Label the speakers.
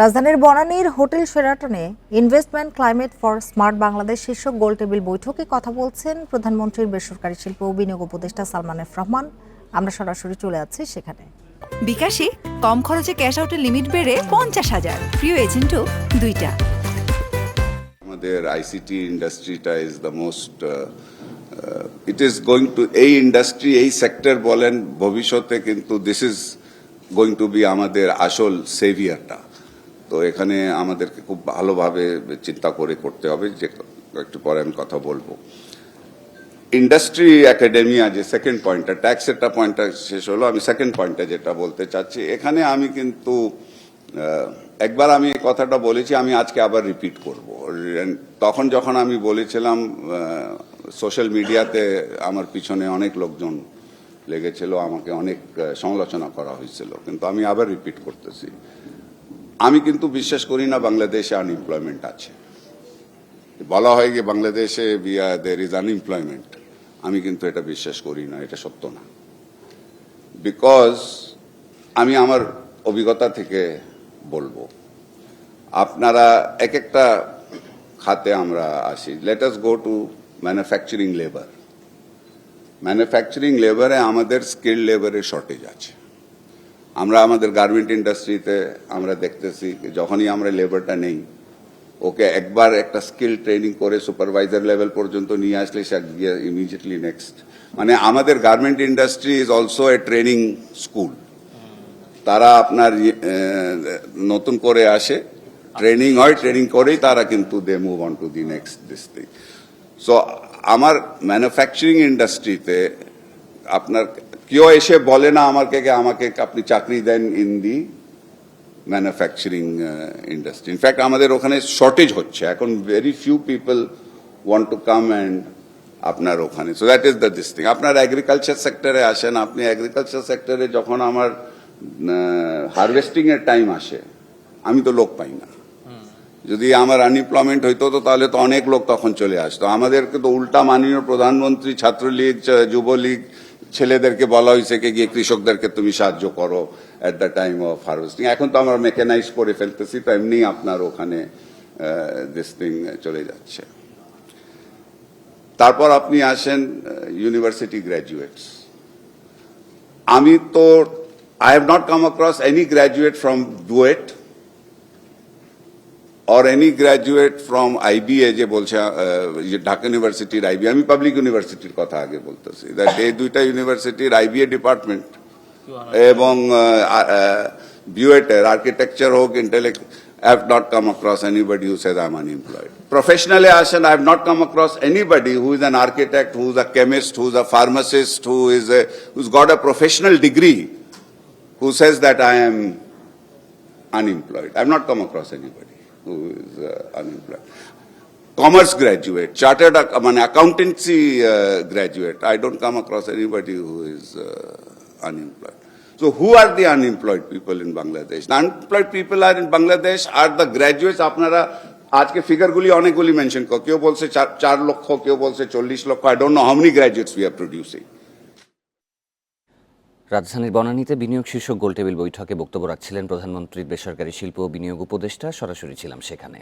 Speaker 1: রাজধানীর বনানীর hotel শেরাটনে investment climate for smart Bangladesh শীর্ষক গোলটেবিল বৈঠকে কথা বলছেন প্রধানমন্ত্রীর বেসরকারি শিল্প ও বিনিয়োগ উপদেষ্টা সালমান এফ রহমান। আমরা সরাসরি চলে যাচ্ছি সেখানে।
Speaker 2: বিকাশে কম খরচে ক্যাশ আউটের লিমিট বেড়ে পঞ্চাশ হাজার। প্রিয় এজেন্টও দুইটা।
Speaker 3: আমাদের ICT ইন্ডাস্ট্রিটা is the most it is going to এই ইন্ডাস্ট্রি এই সেক্টর বলেন ভবিষ্যতে কিন্তু this is going to be আমাদের আসল সেভিয়ারটা তো এখানে আমাদেরকে খুব ভালোভাবে চিন্তা করে করতে হবে যে একটু পরে আমি কথা বলব। ইন্ডাস্ট্রি একাডেমিয়া যে সেকেন্ড পয়েন্টটা ট্যাক্সেরটা পয়েন্টটা শেষ হলো। আমি সেকেন্ড পয়েন্টটা যেটা বলতে চাচ্ছি, এখানে আমি কিন্তু একবার আমি কথাটা বলেছি, আমি আজকে আবার রিপিট করব। তখন যখন আমি বলেছিলাম সোশ্যাল মিডিয়াতে আমার পিছনে অনেক লোকজন লেগেছিল, আমাকে অনেক সমালোচনা করা হয়েছিল। কিন্তু আমি আবার রিপিট করতেছি। আমি কিন্তু বিশ্বাস করি না বাংলাদেশে আনএমপ্লয়মেন্ট আছে। বলা হয় যে বাংলাদেশে দের ইজ আনএমপ্লয়মেন্ট আমি কিন্তু এটা বিশ্বাস করি না, এটা সত্য না। বিকজ আমি আমার অভিজ্ঞতা থেকে বলব। আপনারা এক একটা খাতে আমরা আসি। Let us go to manufacturing labour manufacturing লেবারে আমাদের স্কিল লেবারের শর্টেজ আছে। আমরা আমাদের গার্মেন্ট ইন্ডাস্ট্রিতে আমরা দেখতেছি যখনই আমরা লেবারটা নেই, ওকে একবার একটা স্কিল ট্রেনিং করে সুপারভাইজার লেভেল পর্যন্ত নিয়ে আসলে সে ইমিডিয়েটলি নেক্সট মানে আমাদের garment industry is also a training school তারা আপনার নতুন করে আসে ট্রেনিং হয় ট্রেনিং করেই তারা কিন্তু they move on to the next this thing so আমার ম্যানুফ্যাকচারিং ইন্ডাস্ট্রিতে আপনার কেউ এসে বলে না আমাকে আমাকে আপনি চাকরি দেন in the manufacturing industry in fact আমাদের ওখানে শর্টেজ হচ্ছে। এখন very few people want to come and আপনার ওখানে। So that is the this thing আপনার এগ্রিকালচার সেক্টরে আসেন, আপনি এগ্রিকালচার সেক্টরে যখন আমার হারভেস্টিং এর টাইম আসে, আমি তো লোক পাই না। যদি আমার আনএমপ্লয়মেন্ট হইতো তো তাহলে তো অনেক লোক তখন চলে আসতো। আমাদেরকে তো উল্টা মাননীয় প্রধানমন্ত্রী, ছাত্রলীগ, যুবলীগ ছেলেদেরকে বলা হয়েছে কি, গিয়ে কৃষকদেরকে তুমি সাহায্য করো at the time of harvesting এখন তো আমরা মেকানাইজ করে ফেলতেছি, তো এমনি আপনার ওখানে দিস থিং চলে যাচ্ছে। তারপর আপনি আসেন ইউনিভার্সিটি গ্র্যাজুয়েটস আমি তো I have not come across any graduate from DUET or any graduate from IBA যে বলছে আহ, যে ঢাকা ইউনিভার্সিটির আইবিএ আমি পাবলিক ইউনিভার্সিটির কথা আগে বলতেছি দ্যাট এই দুইটা ইউনিভার্সিটির আইবিএ ডিপার্টমেন্ট এবং বিউএটের আর্কিটেকচার হোক intellect I have not come across anybody who says I'm unemployed. Professionally, Ashan, I have not come across anybody who is an architect, who is a chemist, who is a pharmacist, who is a, who's got a professional degree, who says that I am unemployed. I have not come across anybody who is uh, unemployed. Commerce graduate, chartered, ac- মানে accountancy uh, graduate, I don't come across anybody who is uh, unemployed. So who are the unemployed people in Bangladesh? The unemployed people are in Bangladesh are the graduates আপনারা আজকে ফিগারগুলি অনেকগুলি mention কর কেউ বলছে চার- চার লক্ষ কেউ বলছে চল্লিশ লক্ষ I don't know how many graduates we are producing
Speaker 4: রাজধানীর বনানীতে বিনিয়োগ শীর্ষক গোলটেবিল বৈঠকে বক্তব্য রাখছিলেন প্রধানমন্ত্রীর বেসরকারি শিল্প ও বিনিয়োগ উপদেষ্টা, সরাসরি ছিলাম সেখানে।